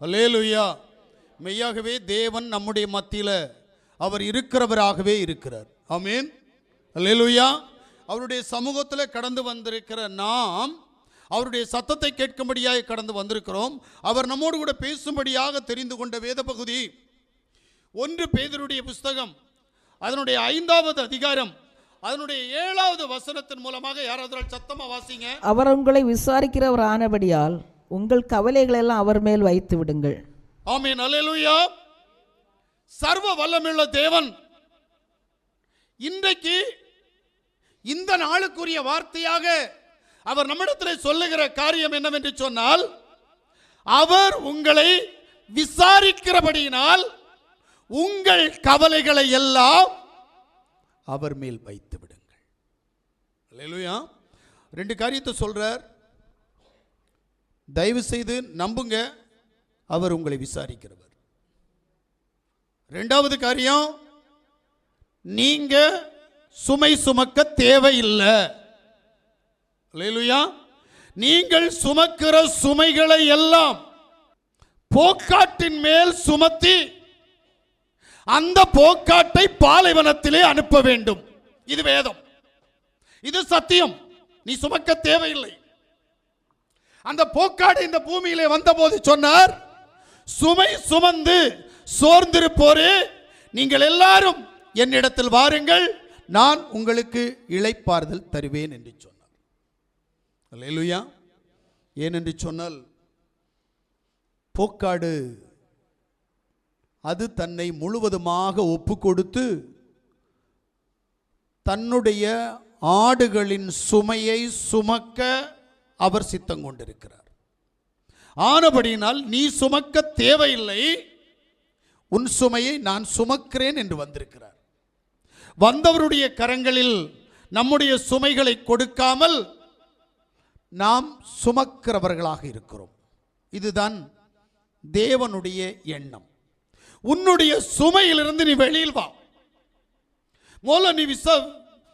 அல்லேலுயா. மெய்யாகவே தேவன் நம்முடைய மத்தியில் அவர் இருக்கிறவராகவே இருக்கிறார். ஆமீன். அல்லேலுயா. அவருடைய சமூகத்தில் கடந்து வந்திருக்கிற நாம் அவருடைய சத்தத்தை கேட்கும்படியாக கடந்து வந்திருக்கிறோம். அவர் நம்மோடு கூட பேசும்படியாக தெரிந்து கொண்ட வேத பகுதி ஒன்று பேதருடைய புஸ்தகம். அதனுடைய ஐந்தாவது அதிகாரம். அதனுடைய ஏழாவது வசனத்தின் மூலமாக யாராவது சத்தமாக வாசிங்க? அவர் உங்களை விசாரிக்கிறவர் ஆனபடியால் உங்கள் கவலைகளெல்லாம் அவர் மேல் வைத்து விடுங்கள். ஆமீன். அல்லேலூயா. சர்வ வல்லமுள்ள தேவன். இன்றைக்கு இந்த நாளுக்குரிய வார்த்தையாக அவர் நம்மிடத்தில் சொல்லுகிற காரியம் என்னவென்று சொன்னால் அவர் உங்களை விசாரிக்கிறபடியினால் உங்கள் கவலைகளை எல்லாம் அவர் மேல் வைத்து விடுங்கள். ரெண்டு காரியத்தை சொல்றார். தயவு செய்து நம்புங்க அவர் உங்களை விசாரிக்கிறவர். ரெண்டாவது காரியம் நீங்க சுமை சுமக்க தேவையில்லை. அல்லேலூயா. நீங்கள் சுமக்கிற சுமைகளை எல்லாம் போக்காட்டின் மேல் சுமத்தி அந்த போக்காட்டை பாலைவனத்திலே அனுப்ப வேண்டும். இது வேதம். இது சத்தியம். நீ சுமக்க தேவையில்லை. அந்த போக்காடு இந்த பூமியிலே வந்தபோது சொன்னார் சுமை சுமந்து சோர்ந்திருப்போரே நீங்கள் எல்லாரும் என்னிடத்தில் வாருங்கள் நான் உங்களுக்கு இழைப்பாறுதல் தருவேன் என்று சொன்னார். அல்லேலூயா. ஏனென்று சொன்னால் போக்காடு அது தன்னை முழுவதுமாக ஒப்பு கொடுத்து தன்னுடைய ஆடுகளின் சுமையை சுமக்க அவர் சித்தம் கொண்டிருக்கிறார். ஆனபடியினால் நீ சுமக்க தேவையில்லை. உன் சுமையை நான் சுமக்கிறேன் என்று வந்திருக்கிறார். வந்தவருடைய கரங்களில் நம்முடைய சுமைகளை கொடுக்காமல் நாம் சுமக்கிறவர்களாக இருக்கிறோம். இதுதான் தேவனுடைய எண்ணம். உன்னுடைய சுமையிலிருந்து நீ வெளியில் வா. முதல்ல நீ விச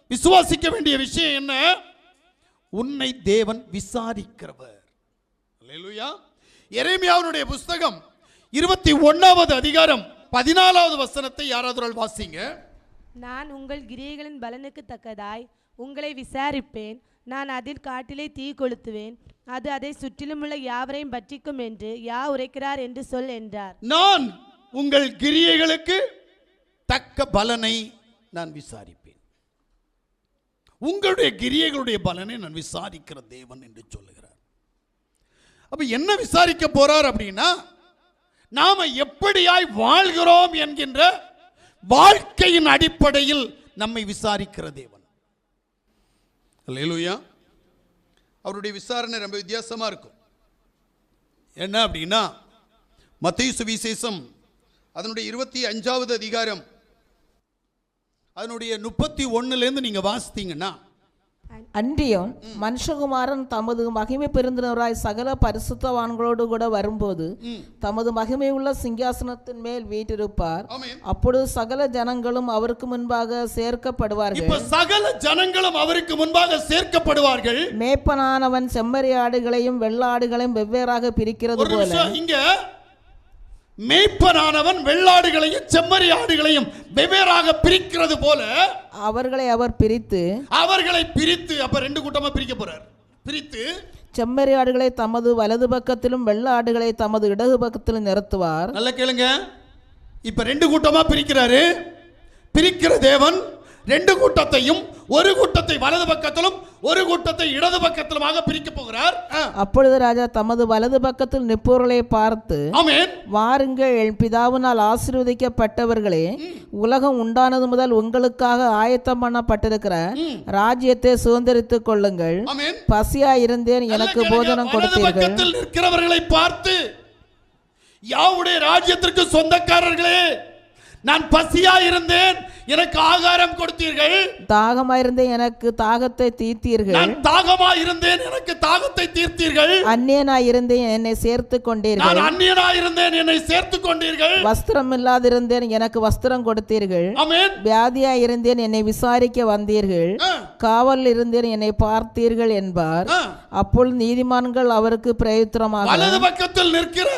விசுவாசிக்க வேண்டிய விஷயம் என்ன? உன்னை தேவன் விசாரிக்கிறவர். எரேமியாவுடைய புஸ்தகம் இருபத்தி ஒன்னாவது அதிகாரம் பதினாலாவது வசனத்தை யாராவது வாசிங்க. நான் உங்கள் கிரியைகளின் பலனுக்கு தக்கதாய் உங்களை விசாரிப்பேன். நான் அதில் காட்டிலே தீ கொளுத்துவேன். அது அதை சுற்றிலுமுள்ள யாவரையும் பற்றிக்கும் என்று யா உரைக்கிறார் என்று சொல் என்றார். நான் உங்கள் கிரியைகளுக்கு தக்க பலனை நான் விசாரிப்பேன். உங்களுடைய கிரியைகளுடைய பலனை நான் விசாரிக்கிற தேவன் என்று சொல்லுகிறார். அப்ப என்ன விசாரிக்க போறார் அப்படின்னா நாம எப்படியாய் வாழ்கிறோம் என்கின்ற வாழ்க்கையின் அடிப்படையில் நம்மை விசாரிக்கிற தேவன். அல்லேலூயா. அவருடைய விசாரணை ரொம்ப வித்தியாசமா இருக்கும். என்ன அப்படின்னா மத்திய சுவிசேஷம் அதனுடைய இருபத்தி அஞ்சாவது அதிகாரம் அதனுடைய முப்பத்தி ஒன்னுலேருந்து நீங்க வாசித்தீங்கன்னா அன்றியும் மனுஷகுமாரன் தமது மகிமை பெருந்தினராய் சகல பரிசுத்தவான்களோடு கூட வரும்போது தமது மகிமை உள்ள சிங்காசனத்தின் மேல் வீற்றிருப்பார். ஆமென். அப்பொழுது சகல ஜனங்களும் அவருக்கு முன்பாக சேர்க்கப்படுவார்கள். இப்ப சகல ஜனங்களும் அவருக்கு முன்பாக சேர்க்கப்படுவார்கள். மேப்பனானவன் செம்மறி ஆடுகளையும் வெள்ளாடுகளையும் வெவ்வேறாக பிரிக்கிறது போல. இங்க மேய்ப்பனானவன் வெள்ளாடுகளையும் செம்மறி ஆடுகளையும் வெவ்வேறாக பிரிக்கிறது போல அவர்களை அவர் பிரித்து அவர்களை பிரித்து அப்ப ரெண்டு கூட்டமா பிரிக்க போறார். பிரித்து செம்மறி ஆடுகளை தமது வலது பக்கத்திலும் வெள்ள ஆடுகளை தமது இடது பக்கத்திலும் நிறுத்துவார். நல்ல கேளுங்க. இப்ப ரெண்டு கூட்டமா பிரிக்கிறாரு. பிரிக்கிற தேவன் ரெண்டு கூட்டத்தையும் ஒரு கூட்டத்தை வலது பக்கத்திலும் ஒரு கூட்டத்தை இடது பக்கத்திலுமாக பிரிக்க போகிறார். அப்பொழுது ராஜா தமது வலது பக்கத்தில் நிற்பவர்களை பார்த்து வாருங்கள் என் பிதாவினால் ஆசீர்வதிக்கப்பட்டவர்களே உலகம் உண்டானது முதல் உங்களுக்காக ஆயத்தம் பண்ணப்பட்டிருக்கிற ராஜ்யத்தை சுதந்திரித்துக் கொள்ளுங்கள். பசியா இருந்தேன் எனக்கு வலது கொடுத்தீர்கள். நிற்கிறவர்களை பார்த்து யாவுடைய ராஜ்யத்திற்கு சொந்தக்காரர்களே நான் பசியா இருந்தேன். எனக்கு ஆகாரம் கொடுத்தீர்கள். தாகமாயிருந்தேன். எனக்கு தாகத்தை தீர்த்தீர்கள். நான் தாகமா இருந்தேன் எனக்கு தாகத்தை தீர்த்தீர்கள். அந்நியனாய் இருந்தேன் என்னை சேர்த்து கொண்டீர்கள் நான் அந்நியனா இருந்தேன் என்னை சேர்த்துக் கொண்டீர்கள் வஸ்திரம் இல்லாதிருந்தேன் எனக்கு வஸ்திரம் கொடுத்தீர்கள். ஆமென். வியாதியா இருந்தேன் என்னை விசாரிக்க வந்தீர்கள். காவல் இருந்தேன் என்னை பார்த்தீர்கள் என்பார். அப்பொழுது நீதிமான்கள் அவருக்கு பிரயுத்தரமாக வலது பக்கத்தில் நிற்கிற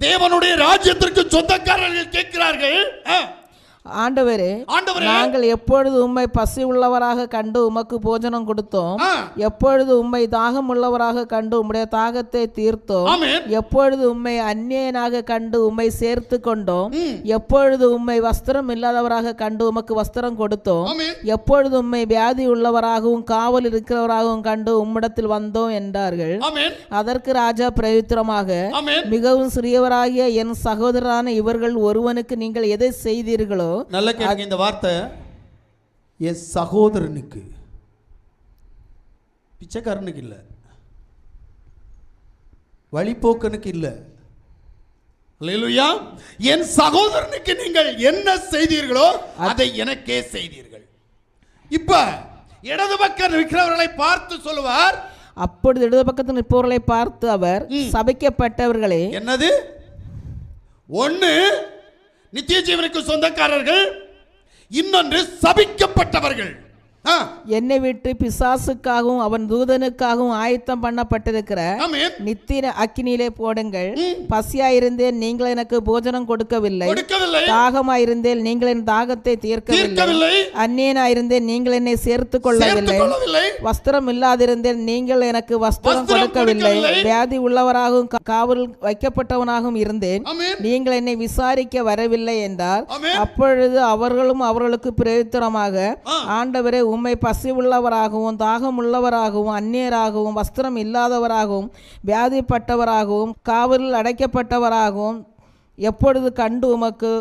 தேவனுடைய ராஜ்யத்திற்கு சொந்தக்காரர்கள் கேட்கிறார்கள். ஆ, ஆண்டவரே நாங்கள் எப்பொழுது உம்மை பசி உள்ளவராக கண்டு உமக்கு போஜனம் கொடுத்தோம் எப்பொழுது உம்மை தாகம் உள்ளவராக கண்டு உம்முடைய தாகத்தை தீர்த்தோம் எப்பொழுது உம்மை அந்நியனாக கண்டு உம்மை சேர்த்து கொண்டோம் எப்பொழுது உம்மை வஸ்திரம் இல்லாதவராக கண்டு உமக்கு வஸ்திரம் கொடுத்தோம் எப்பொழுது உம்மை வியாதி உள்ளவராகவும் காவல் இருக்கிறவராகவும் கண்டு உம்மிடத்தில் வந்தோம் என்றார்கள். அதற்கு ராஜா பிரயுத்தரமாக மிகவும் சிறியவராகிய என் சகோதரரான இவர்கள் ஒருவனுக்கு நீங்கள் எதை செய்தீர்களோ நல்ல கேளுங்க இந்த வார்த்தை. என் சகோதரனுக்கு. பிச்சைக்காரனுக்கு இல்லை. வழிபோக்கனுக்கு இல்லை. அல்லேலூயா. என் சகோதரனுக்கு நீங்கள் என்ன செய்தீர்களோ அதை எனக்கே செய்தீர்கள். இப்ப இடது பக்கம் இருக்கிறவர்களை பார்த்து சொல்லுவார். அப்பொழுது இடது பக்கத்தில் நிற்பவர்களை பார்த்து அவர் சபிக்கப்பட்டவர்களே. என்னது? ஒன்னு நித்திய ஜீவனுக்கு சொந்தக்காரர்கள் இன்னொன்று சபிக்கப்பட்டவர்கள். என்னை விட்டு பிசாசுக்காகவும் அவன் தூதனுக்காகவும் ஆயத்தம் பண்ணப்பட்டிருக்கிற நித்திய அக்கினியிலே போடுங்கள். பசியாயிருந்தேன் நீங்கள் எனக்கு போஜனம் கொடுக்கவில்லை. கொடுக்கவில்லை. தாகமாயிருந்தேன் நீங்கள் என் தாகத்தை தீர்க்கவில்லை. தீர்க்கவில்லை. அந்நியனாயிருந்தேன் நீங்கள் என்னை சேர்த்துக் கொள்ளவில்லை. வஸ்திரம் இல்லாதிருந்தேன் நீங்கள் எனக்கு வஸ்திரம் கொடுக்கவில்லை. வியாதி உள்ளவராகவும் காவல் வைக்கப்பட்டவனாகவும் இருந்தேன். நீங்கள் என்னை விசாரிக்க வரவில்லை என்றார். ஆமென். அப்பொழுது அவர்களும் அவர்களுக்கு பிரயுத்தரமாக ஆ. ஆண்டவரே உம்மை பசி உள்ளவராகவும் தாகம் உள்ளவராகவும் அந்நியராகவும் வஸ்திரம் இல்லாதவராகவும் வியாதிப்பட்டவராகவும் காவலில் அடைக்கப்பட்டவராகவும் எப்பொழுது கண்டு உமக்கு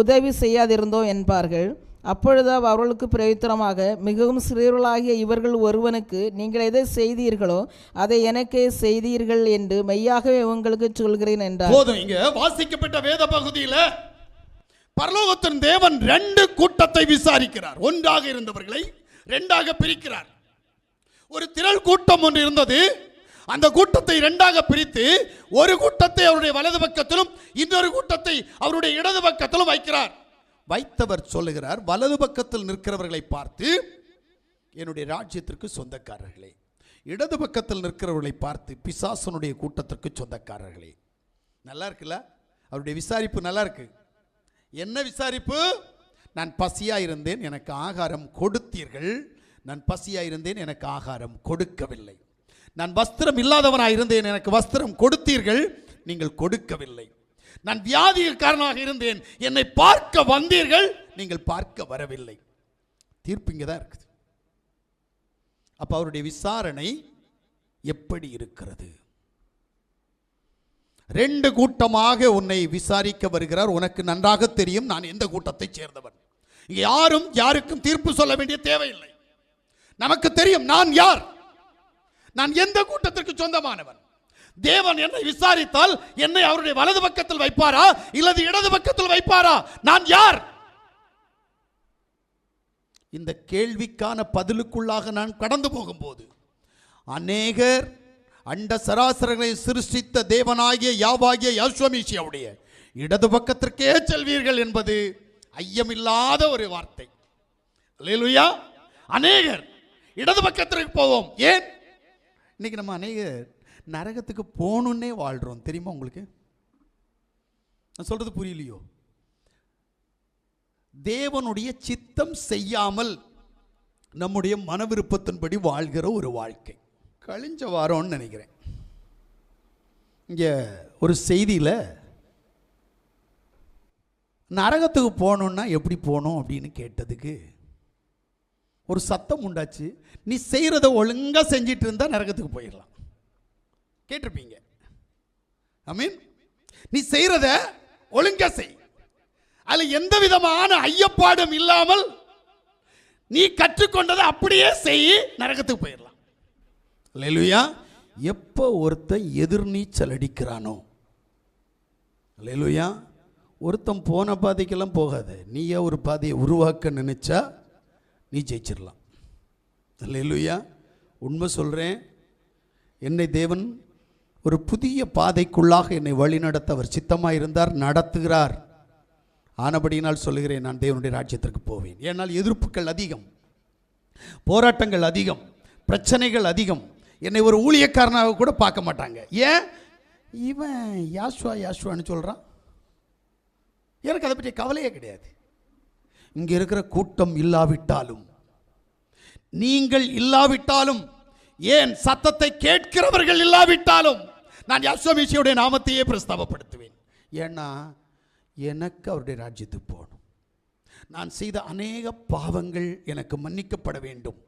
உதவி செய்யாதிருந்தோம் என்பார்கள். அப்பொழுது அவர்களுக்கு பிரயுத்தரமாக மிகவும் சிறியவர்களாகிய இவர்கள் ஒருவனுக்கு நீங்கள் எதை செய்தீர்களோ அதை எனக்கே செய்தீர்கள் என்று மெய்யாகவே உங்களுக்கு சொல்கிறேன் என்றார். போதும் இங்க வாசிக்கப்பட்ட வேத பகுதியில் பரலோகத்தின் தேவன் ரெண்டு கூட்டத்தை விசாரிக்கிறார். ஒன்றாக இருந்தவர்களை ரெண்டாக பிரிக்கிறார். ஒரு திரள் கூட்டம் ஒன்று இருந்தது. அந்த கூட்டத்தை இரண்டாக பிரித்து ஒரு கூட்டத்தை அவருடைய வலது பக்கத்திலும் இன்னொரு கூட்டத்தை அவருடைய இடது பக்கத்திலும் வைக்கிறார். வைத்தவர் சொல்லுகிறார் வலது பக்கத்தில் நிற்கிறவர்களை பார்த்து என்னுடைய ராஜ்யத்திற்கு சொந்தக்காரர்களே. இடது பக்கத்தில் நிற்கிறவர்களை பார்த்து பிசாசனுடைய கூட்டத்திற்கு சொந்தக்காரர்களே. நல்லா இருக்குல்ல? அவருடைய விசாரிப்பு நல்லா இருக்கு. என்ன விசாரிப்பு? நான் பசியாக இருந்தேன் எனக்கு ஆகாரம் கொடுத்தீர்கள். நான் பசியாக இருந்தேன் எனக்கு ஆகாரம் கொடுக்கவில்லை. நான் வஸ்திரம் இல்லாதவனாக இருந்தேன் எனக்கு வஸ்திரம் கொடுத்தீர்கள் நீங்கள் கொடுக்கவில்லை. நான் வியாதிக்காரனாக இருந்தேன் என்னை பார்க்க வந்தீர்கள் நீங்கள் பார்க்க வரவில்லை. தீர்ப்பு இங்கே தான் இருக்குது. அப்போ அவருடைய விசாரணை எப்படி இருக்கிறது? ரெண்டு கூட்டமாக உன்னை விசாரிக்க வருகிறார். உனக்கு நன்றாக தெரியும் நான் எந்த கூட்டத்தை சேர்ந்தவன். யாரும் யாருக்கும் தீர்ப்பு சொல்ல வேண்டிய தேவையில்லை. நமக்கு தெரியும் நான் யார்? நான் எந்த கூட்டத்திற்கு சொந்தமானவன்? தேவன் என்னை விசாரித்தால் என்னை அவருடைய வலது பக்கத்தில் வைப்பாரா? இல்லது இடது பக்கத்தில் வைப்பாரா? நான் யார்? இந்த கேள்விக்கான பதிலுக்குள்ளாக நான் கடந்து போகும்போது அநேகர் அண்ட சராசரங்களை சிருஷ்டித்த தேவனாகிய யாவாகிய யாஸ்வமீஷியாவுடைய இடது பக்கத்திற்கே செல்வீர்கள் என்பது ஐயமில்லாத ஒரு வார்த்தை. அல்லேலூயா. அநேகர் இடது பக்கத்திற்கு போவோம். ஏன்? இன்னைக்கு நம்ம அநேகர் நரகத்துக்கு போகணுன்னே வாழ்கிறோம் தெரியுமா உங்களுக்கு? நான் சொல்றது புரியலையோ? தேவனுடைய சித்தம் செய்யாமல் நம்முடைய மன விருப்பத்தின்படி வாழ்கிற ஒரு வாழ்க்கை. கழிஞ்ச வாரம்னு நினைக்கிறேன். இங்கே ஒரு செய்தியில் நரகத்துக்கு போகணுன்னா எப்படி போகணும் அப்படின்னு கேட்டதுக்கு ஒரு சத்தம் உண்டாச்சு. நீ செய்கிறத ஒழுங்காக செஞ்சிட்டு இருந்தால் நரகத்துக்கு போயிடலாம். கேட்டிருப்பீங்க. ஐ மீன் நீ செய்கிறத ஒழுங்காக செய். அதில் எந்த விதமான ஐயப்பாடும் இல்லாமல் நீ கற்றுக்கொண்டதை அப்படியே செய் நரகத்துக்கு போயிடலாம். லெலுயா எப்போ ஒருத்தன் எதிர்நீச்சல் அடிக்கிறானோ? லெலுயா ஒருத்தன் போன பாதைக்கெல்லாம் போகாத. நீயே ஒரு பாதையை உருவாக்க நினச்சா நீ ஜெயிச்சிடலாம் லெலுயா உண்மை சொல்கிறேன் என்னை தேவன் ஒரு புதிய பாதைக்குள்ளாக என்னை வழிநடத்த அவர் சித்தமாக இருந்தார் நடத்துகிறார். ஆனபடியினால் சொல்லுகிறேன் நான் தேவனுடைய ராஜ்யத்திற்கு போவேன். ஏனால் எதிர்ப்புகள் அதிகம். போராட்டங்கள் அதிகம். பிரச்சனைகள் அதிகம். என்னை ஒரு ஊழியக்காரனாக கூட பார்க்க மாட்டாங்க. ஏன்? இவன் யாஷ்வா யாஷ்வான்னு சொல்கிறான் எனக்கு அதை பற்றி கவலையே கிடையாது. இங்கே இருக்கிற கூட்டம் இல்லாவிட்டாலும் நீங்கள் இல்லாவிட்டாலும் ஏன் சத்தத்தை கேட்கிறவர்கள் இல்லாவிட்டாலும் நான் யாஸ்வமீசியுடைய நாமத்தையே பிரஸ்தாபப்படுத்துவேன். ஏன்னா எனக்கு அவருடைய ராஜ்யத்துக்கு போகணும். நான் செய்த அநேக பாவங்கள் எனக்கு மன்னிக்கப்பட வேண்டும்.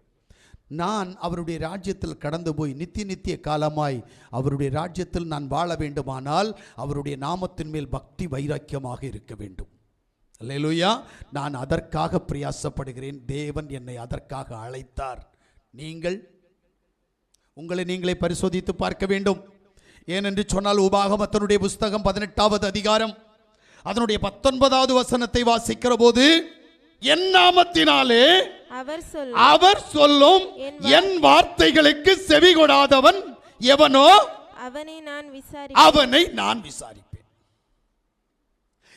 நான் அவருடைய ராஜ்யத்தில் கடந்து போய் நித்திய நித்திய காலமாய் அவருடைய ராஜ்யத்தில் நான் வாழ வேண்டுமானால் அவருடைய நாமத்தின் மேல் பக்தி வைராக்கியமாக இருக்க வேண்டும். அல்லையிலுயா நான் அதற்காக பிரயாசப்படுகிறேன். தேவன் என்னை அதற்காக அழைத்தார். நீங்கள்? உங்களை நீங்களே பரிசோதித்து பார்க்க வேண்டும். ஏனென்று சொன்னால் உபாகமத்தனுடைய புஸ்தகம் பதினெட்டாவது அதிகாரம் அதனுடைய பத்தொன்பதாவது வசனத்தை வாசிக்கிற போது என் நாமத்தினாலே அவர் சொல் அவர் சொல்லும் என் வார்த்தைகளுக்கு செவி கொடாதவன் எவனோ? அவனை நான் விசாரி அவனை நான் விசாரிப்பேன்.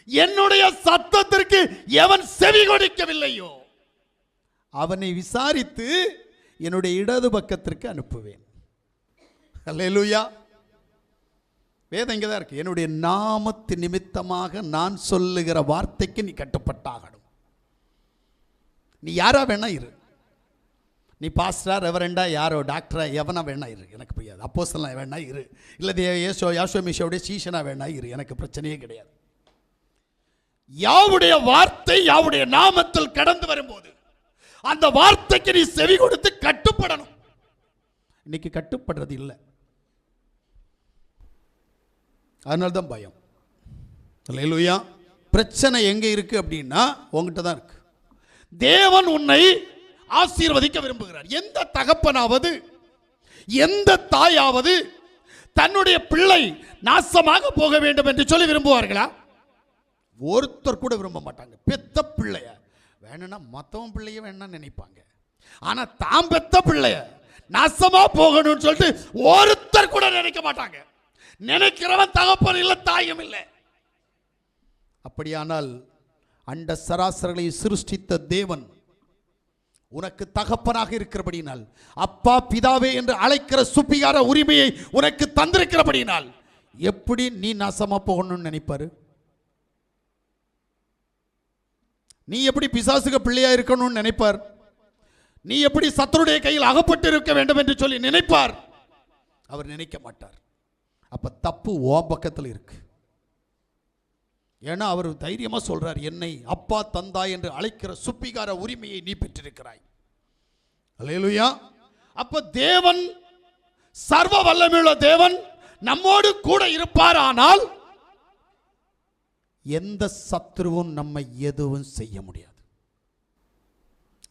என்னுடைய சத்தத்திற்கு எவன் செவி கொடுக்கவில்லையோ அவனை விசாரித்து என்னுடைய இடது பக்கத்திற்கு அனுப்புவேன். அல்லேலூயா வேதம் இங்கே தான் இருக்கு. என்னுடைய நாமத்து நிமித்தமாக நான் சொல்லுகிற வார்த்தைக்கு நீ கட்டுப்பட்டாகணும். நீ யாராக வேணா இரு. நீ பாஸ்டரா ரெவரெண்டா யாரோ டாக்டரா எவனா வேணா இரு. எனக்கு புரியாது. அப்போஸ்தலனா வேணா இரு. இல்லை தே ஏசோ யாசோ மிஷோடைய சீசனா வேணா இரு. எனக்கு பிரச்சனையே கிடையாது. யாவுடைய வார்த்தை யாவுடைய நாமத்தில் கடந்து வரும்போது அந்த வார்த்தைக்கு நீ செவி கொடுத்து கட்டுப்படணும். இன்னைக்கு கட்டுப்படுறது இல்லை. அதனால்தான் பயம். இல்லையா பிரச்சனை எங்கே இருக்குது அப்படின்னா உங்ககிட்ட தான் இருக்குது தேவன் உன்னை ஆசீர்வதிக்க விரும்புகிறார். எந்த தகப்பனாவது எந்த தாயாவது தன்னுடைய பிள்ளை நாசமாக போக வேண்டும் என்று சொல்லி விரும்புவார்களா? ஒருத்தர் கூட விரும்ப மாட்டாங்க. பெத்த பிள்ளைய. வேணும்னா மற்றவன் பிள்ளைய வேணா நினைப்பாங்க. ஆனால் தாம் பெத்த பிள்ளைய நாசமாக போகணும்னு சொல்லிட்டு ஒருத்தர் கூட நினைக்க மாட்டாங்க. நினைக்கிறவன் தகப்பன் இல்லை தாயும் இல்லை. அப்படியானால் அண்ட சராசரங்களை சிருஷ்டித்த தேவன் உனக்கு தகப்பனாக இருக்கிறபடினால் அப்பா பிதாவே என்று அழைக்கிற சுப்பிகார உரிமையை உனக்கு தந்திருக்கிறபடினால் எப்படி நீ நாசமா போகணும்னு நினைப்பாரு? நீ எப்படி பிசாசுக பிள்ளையா இருக்கணும்னு நினைப்பார்? நீ எப்படி சத்தருடைய கையில் அகப்பட்டு இருக்க வேண்டும் என்று சொல்லி நினைப்பார்? அவர் நினைக்க மாட்டார். அப்ப தப்பு ஓ பக்கத்தில் இருக்கு. ஏன்னா அவர் தைரியமாக சொல்கிறார் என்னை அப்பா தந்தா என்று அழைக்கிற சுப்பிகார உரிமையை நீ பெற்றிருக்கிறாய். அலையலுயா அப்போ தேவன் சர்வ வல்லமையுள்ள தேவன் நம்மோடு கூட இருப்பார் ஆனால் எந்த சத்ருவும் நம்மை எதுவும் செய்ய முடியாது.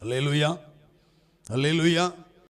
அல்லேலுயா. அல்லேலுயா.